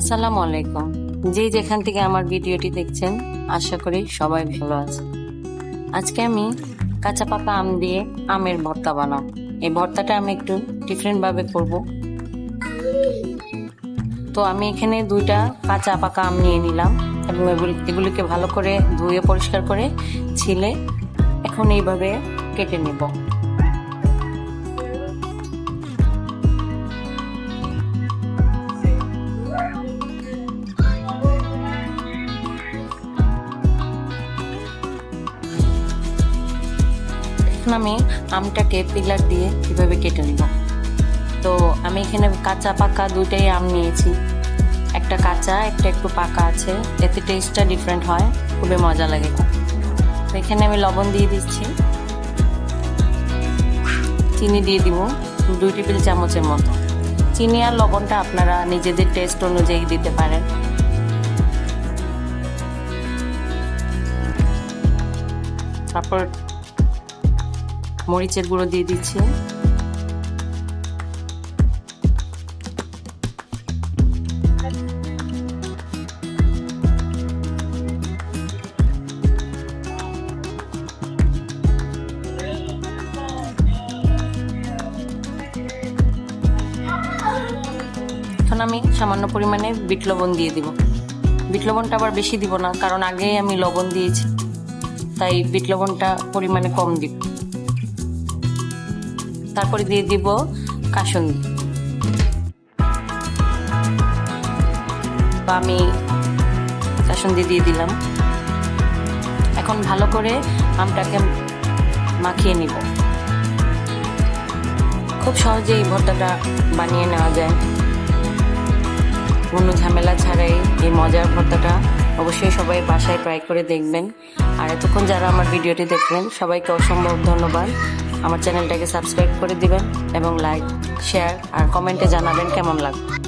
আসসালামু আলাইকুম। যে যেখান থেকে আমার ভিডিওটি দেখছেন, আশা করি সবাই ভালো আছে আজকে আমি কাঁচা পাকা আম দিয়ে আমের ভর্তা বানাবো। এই ভর্তাটা আমি একটু ডিফারেন্ট ভাবে করব। তো আমি এখানে দুইটা কাঁচা পাকা আম নিয়ে নিলাম এবং এগুলি এগুলিকে ভালো করে ধুয়ে পরিষ্কার করে ছিলে এখন এইভাবে কেটে নেব। এখন আমি আমটাকে পিলার দিয়ে কীভাবে কেটে নিব। তো আমি এখানে কাঁচা পাকা দুইটাই আম নিয়েছি। একটা কাঁচা, একটা একটু পাকা আছে। এতে টেস্টটা ডিফারেন্ট হয়, খুবই মজা লাগে তো এখানে আমি লবণ দিয়ে দিচ্ছি। চিনি দিয়ে দিব দুই টেবিল চামচের মতো। চিনি আর লবণটা আপনারা নিজেদের টেস্ট অনুযায়ী দিতে পারেন। তারপর মরিচের গুঁড়ো দিয়ে দিচ্ছি। এখন আমি সামান্য পরিমাণে বিট লবণ দিয়ে দিব। বিট লবণটা আবার বেশি দিব না, কারণ আগে আমি লবণ দিয়েছি, তাই বিট লবণটা পরিমাণে কম দিব। তারপরে দিয়ে দিব কাসুন্দি। আমি কাসুন্দি দিয়ে দিলাম। এখন ভালো করে আমটাকে মাখিয়ে নিব। খুব সহজে এই ভর্তাটা বানিয়ে নেওয়া যায়। কোনো ঝামেলা ছাড়াই এই মজার ভর্তাটা অবশ্যই সবাই বাসায় ট্রাই করে দেখবেন। আর এতক্ষণ যারা আমার ভিডিওটি দেখলেন, সবাইকে অসম্ভব ধন্যবাদ। আমার চ্যানেলটাকে সাবস্ক্রাইব করে দিবেন এবং লাইক শেয়ার আর কমেন্টে জানাবেন কেমন লাগবে।